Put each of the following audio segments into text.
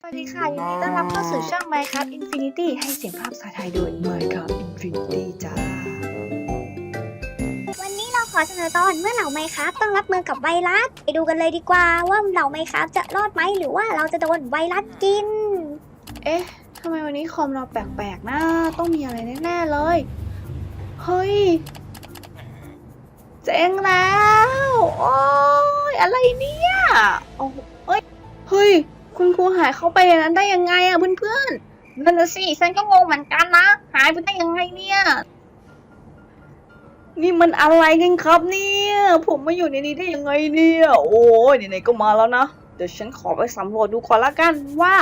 สวัสดีค่ะ ยินดีต้อนรับเข้าสู่ช่อง Minecraft Infinity ให้เสียงภาพภาษาไทยโดย Minecraft Infinity จ้า วันนี้เราขอเสนอตอนเมื่อเหล่าไมครับต้องรับมือกับไวรัส ไปดูกันเลยดีกว่าว่าเหล่าไมครับจะรอดไหมหรือว่าเราจะโดนไวรัสกิน เอ๊ะ ทำไมวันนี้คอมเราแปลกๆนะ ต้องมีอะไรแน่ๆเลย เฮ้ย เจ๊งแล้ว โอ้ยอะไรเนี่ย โอ้โหเอ้ย เฮ้ย คุณครูหายเข้าไปในนั้นได้ยังไงอะเพื่อนๆนั่นน่ะสิฉันก็งงเหมือนกันนะ หายไปได้ยังไงเนี่ย นี่มันอะไรกันครับเนี่ย ผมมาอยู่ในนี้ได้ยังไงเนี่ย โอ้ยไหนๆก็มาแล้วนะ เดี๋ยวฉันขอไปสำรวจดูก่อนละกันว่า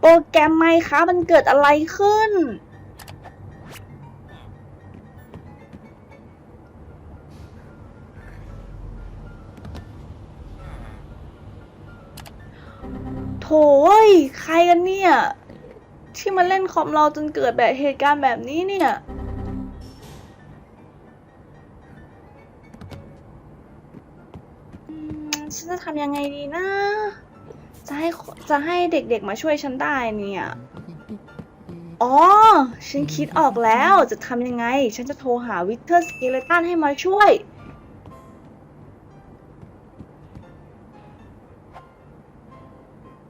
โปรแกรมไมค้ามันเกิดอะไรขึ้น โถ่เว้ยใครกันเนี่ย ที่มาเล่นคอมเราจนเกิดแบบเหตุการณ์แบบนี้เนี่ย ฉันจะทำยังไงดีนะ จะให้จะให้เด็กๆมาช่วยฉันได้เนี่ย อ๋อ ฉันคิดออกแล้วจะทำยังไง ฉันจะโทรหาวิเทอร์สเกเลตันให้มาช่วย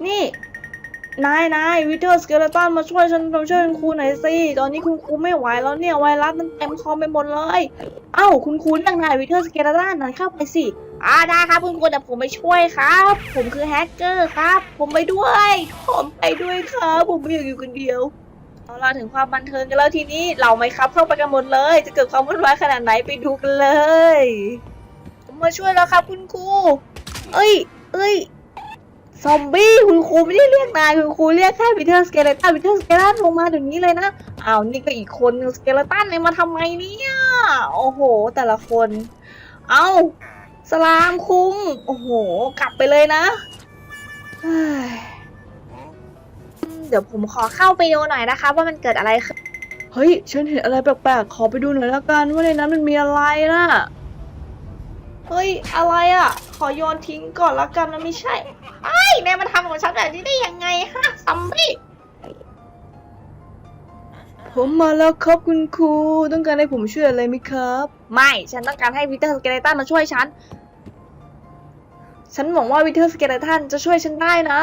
นี่ นายนายวิเทอร์สเกเลตันมาช่วยฉันมาช่วยคุณครูหน่อยสิ ตอนนี้คุณครูไม่ไหวแล้วเนี่ยไวรัสมันเต็มคอมไปหมดเลย เอ้าคุณครูเรียกนายวิเทอร์สเกเลตันนายเข้าไปสิอ่าได้ครับคุณครูเดี๋ยวผมไปช่วยครับ ผมคือแฮกเกอร์ครับ ผมไปด้วย ผมไปด้วยครับ ผมไม่อยากอยู่คนเดียวเอาล่ะถึงความบันเทิงกันแล้วทีนี้เราไหมครับเข้าไปกันหมดเลย จะเกิดความวุ่นวายขนาดไหนไปดูกันเลย ผมมาช่วยแล้วครับคุณครูเอ้ย เอ้ย ซอมบี้คุณครูไม่ได้เรียกนายคุณครูเรียกแค่วิเทอร์สเกเลตันวิเทอร์สเกเลตันลงมาเดี๋ยวนี้เลยนะอ้าวนี่ก็อีกคนนึงสเกเลตันเลยมาทำไมเนี่ยโอ้โห แต่ละคน เอ้าสลามคุงโอ้โห กลับไปเลยนะเดี๋ยวผมขอเข้าไปดูหน่อยนะคะ ว่ามันเกิดอะไรขึ้นเฮ้ยฉันเห็นอะไรแปลกๆขอไปดูหน่อยละกันว่าในนั้นมันมีอะไรนะเฮ้ย อะไรอะ ขอโยนทิ้งก่อนละกันมันไม่ใช่ไอ้ยนายมาทำกับฉันแบบนี้ได้ยังไงฮะซัมบี้ผมมาแล้วครับคุณครู ต้องการให้ผมช่วยอะไรไหมครับ ไม่ฉันต้องการให้วิเทอร์สเกเลตันมาช่วยฉัน ฉันหวังว่าวิเทอร์สเกเลตันจะช่วยฉันได้นะ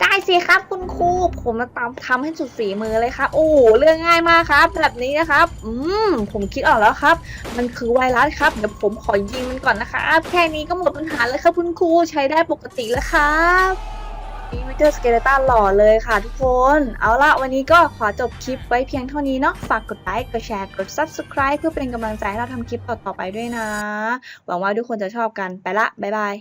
ได้สิครับคุณครูผมจะตามทำให้สุดฝีมือเลยครับ โอ้เรื่องง่ายมากครับ แบบนี้นะครับ อืมผมคิดออกแล้วครับ มันคือไวรัสครับเดี๋ยวผมขอยิงมันก่อนนะครับแค่นี้ก็หมดปัญหาเลยครับคุณครูใช้ได้ปกติแล้วครับนี่วิเทอร์สเกเลตันหล่อเลยค่ะทุกคน เอาละวันนี้ก็ขอจบคลิปไว้เพียงเท่านี้เนาะฝากกดไลค์กดแชร์กด Subscribe เพื่อเป็นกำลังใจให้เราทำคลิปต่อๆไปด้วยนะ หวังว่าทุกคนจะชอบกันไปละบ๊ายบาย